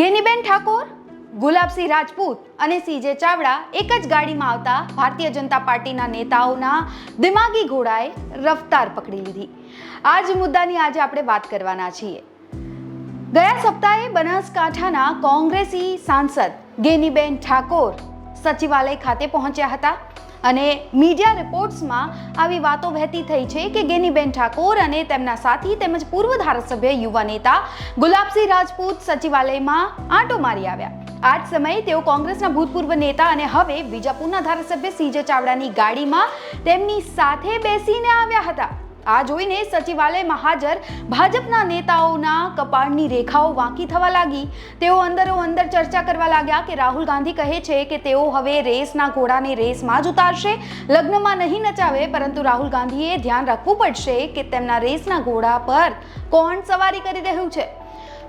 ગેનીબેન ઠાકોર, ગુલાબસિંહ રાજપૂત અને સીજે ચાવડા એક જ ગાડીમાં આવતા ભારતીય જનતા પાર્ટીના નેતાઓના દિમાગી ઘોડાએ રફતાર પકડી લીધી. આ જ મુદ્દાની આજે આપણે વાત કરવાના છીએ. ગયા સપ્તાહે બનાસકાંઠાના કોંગ્રેસી સાંસદ ગેનીબેન ઠાકોર સચિવાલય ખાતે પહોંચ્યા હતા. અને મીડિયા રિપોર્ટ્સમાં આવી વાતો વહેતી થઈ છે કે ગેનીબેન ઠાકોર અને તેમના સાથી તેમજ પૂર્વ ધારાસભ્ય યુવા નેતા ગુલાબસિંહ રાજપૂત સચિવાલયમાં આંટો મારી આવ્યા. આ જ સમયે તેઓ કોંગ્રેસના ભૂતપૂર્વ નેતા અને હવે બીજાપુરના ધારાસભ્ય સીજે ચાવડાની ગાડીમાં તેમની સાથે બેસીને આવ્યા હતા. આ જોઈને સચિવાલયમાં હાજર ભાજપના નેતાઓના કપાળની રેખાઓ વાંકી થવા લાગી. તેઓ અંદરો અંદર ચર્ચા કરવા લાગ્યા કે રાહુલ ગાંધી કહે છે કે તેઓ હવે રેસના ઘોડાને રેસમાં જ ઉતારશે. લગ્નમાં નહીં નચાવે, પરંતુ રાહુલ ગાંધીએ ધ્યાન રાખવું પડશે કે તેમના રેસના ઘોડા પર કોણ સવારી કરી રહ્યું છે.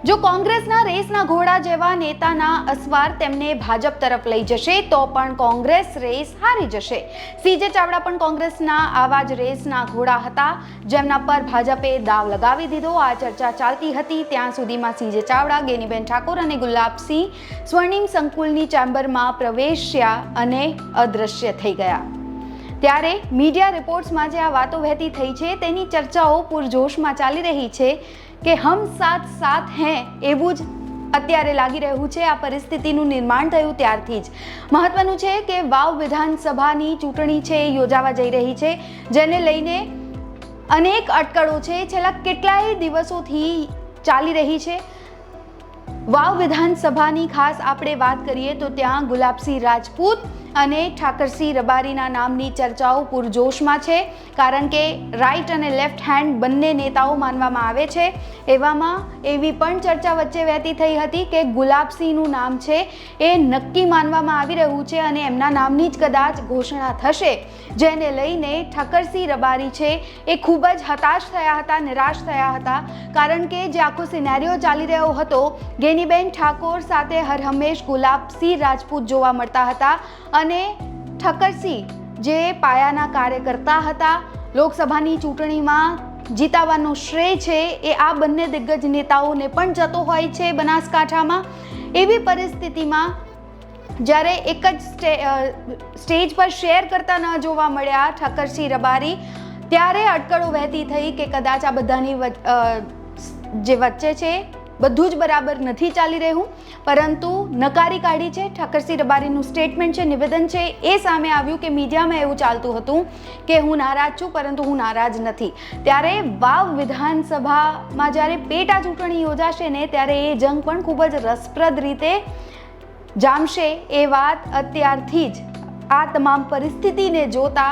જો કોંગ્રેસના રેસના ઘોડા જેવા નેતાના અસવાર તેમને ભાજપ તરફ લઈ જશે, તો પણ કોંગ્રેસ રેસ હારી જશે. સીજે ચાવડા પણ કોંગ્રેસના આવા જ રેસના ઘોડા હતા, જેમના પર ભાજપે દાવ લગાવી દીધો. આ ચર્ચા ચાલતી હતી. ત્યાં સુધીમાં સીજે ચાવડા, ગેનીબેન ઠાકોર અને ગુલાબસિંહ સ્વર્ણિમ સંકુલની ચેમ્બરમાં પ્રવેશ્યા અને અદૃશ્ય થઈ ગયા. ત્યારે મીડિયા રિપોર્ટ્સમાં જે આ વાતો વહેતી થઈ છે, તેની ચર્ચાઓ પૂરજોશમાં ચાલી રહી છે. કે હમ સાથ સાથ હૈ એવું જ અત્યારે લાગી રહ્યું છે આ પરિસ્થિતિનું નિર્માણ થયું ત્યારથી જ. મહત્વનું છે કે વાવ વિધાનસભાની ચૂંટણી છે એ યોજાવા જઈ રહી છે, જેને લઈને અનેક અટકળો છે. છેલ્લા કેટલાય દિવસોથી ચાલી રહી છે. વાવ વિધાનસભાની ખાસ આપણે વાત કરીએ તો ત્યાં ગુલાબસિંહ રાજપૂત અને ઠાકરસિંહ રબારીના નામની ચર્ચાઓ પૂરજોશમાં છે, કારણ કે રાઈટ અને લેફ્ટ હેન્ડ બંને નેતાઓ માનવામાં આવે છે. એવામાં એવી પણ ચર્ચા વચ્ચે વહેતી થઈ હતી કે ગુલાબસિંહનું નામ છે એ નક્કી માનવામાં આવી રહ્યું છે અને એમના નામની જ કદાચ ઘોષણા થશે. જેને લઈને ઠાકરસિંહ રબારી છે એ ખૂબ જ હતાશ થયા હતા, નિરાશ થયા હતા, કારણ કે જે આખો સિનેરિયો ચાલી રહ્યો હતો, ગેનીબેન ઠાકોર સાથે હરહંમેશ ગુલાબસિંહ રાજપૂત જોવા મળતા હતા અને ઠક્કરસિંહ, જે પાયાના કાર્યકર્તા હતા, લોકસભાની ચૂંટણીમાં જીતાવાનો શ્રેય છે, એ આ બંને દિગ્ગજ નેતાઓને પણ જતો હોય છે બનાસકાંઠામાં. એવી પરિસ્થિતિમાં જ્યારે એક જ સ્ટે સ્ટેજ પર શેર કરતા ન જોવા મળ્યા ઠક્કરસિંહ રબારી, ત્યારે અટકળો વહેતી થઈ કે કદાચ આ બધાની જે વચ્ચે છે બધું જ બરાબર નથી ચાલી રહ્યું. પરંતુ નકારી કાઢી છે, ઠાકરસિંહ રબારીનું સ્ટેટમેન્ટ છે, નિવેદન છે, એ સામે આવ્યું કે મીડિયામાં એવું ચાલતું હતું કે હું નારાજ છું, પરંતુ હું નારાજ નથી. ત્યારે વાવ વિધાનસભામાં જ્યારે પેટા ચૂંટણી યોજાશે ને ત્યારે એ જંગ પણ ખૂબ જ રસપ્રદ રીતે જામશે એ વાત અત્યારથી જ આ તમામ પરિસ્થિતિને જોતા